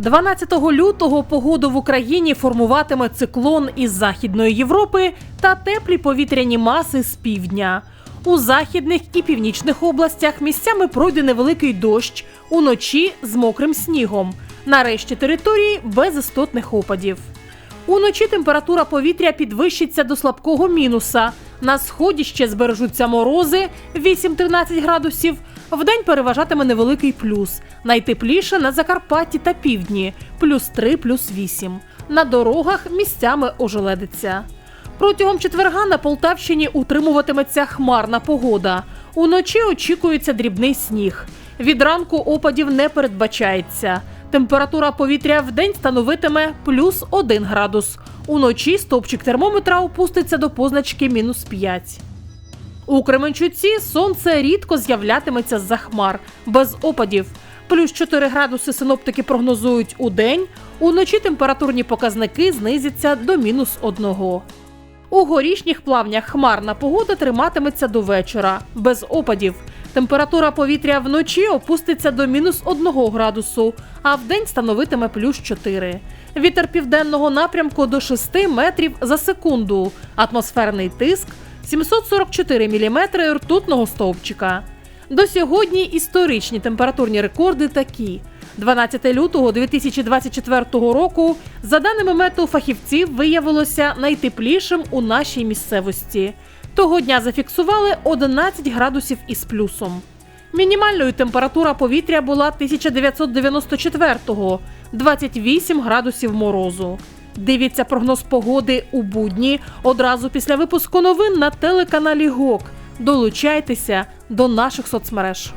12 лютого погоду в Україні формуватиме циклон із Західної Європи та теплі повітряні маси з півдня. У західних і північних областях місцями пройде невеликий дощ, уночі з мокрим снігом. На решті території без істотних опадів. Уночі температура повітря підвищиться до слабкого мінуса. На сході ще збережуться морози 8-13 градусів. Вдень переважатиме невеликий плюс. Найтепліше на Закарпатті та півдні плюс 3, плюс 8. На дорогах місцями ожеледиться. Протягом четверга на Полтавщині утримуватиметься хмарна погода. Уночі очікується дрібний сніг. Від ранку опадів не передбачається. Температура повітря в день становитиме плюс 1 градус. Уночі стопчик термометра опуститься до позначки мінус 5. У Кременчуці сонце рідко з'являтиметься з-за хмар, без опадів. Плюс 4 градуси синоптики прогнозують у день. Уночі температурні показники знизяться до мінус 1. У горішніх плавнях хмарна погода триматиметься до вечора, без опадів. Температура повітря вночі опуститься до мінус 1 градусу, а вдень становитиме плюс 4. Вітер південного напрямку до 6 метрів за секунду. Атмосферний тиск 744 міліметри ртутного стовпчика. До сьогодні історичні температурні рекорди такі. 12 лютого 2024 року, за даними мету фахівців, виявилося найтеплішим у нашій місцевості. Того дня зафіксували 11 градусів із плюсом. Мінімальною температура повітря була 1994-го – 28 градусів морозу. Дивіться прогноз погоди у будні одразу після випуску новин на телеканалі ГОК. Долучайтеся до наших соцмереж.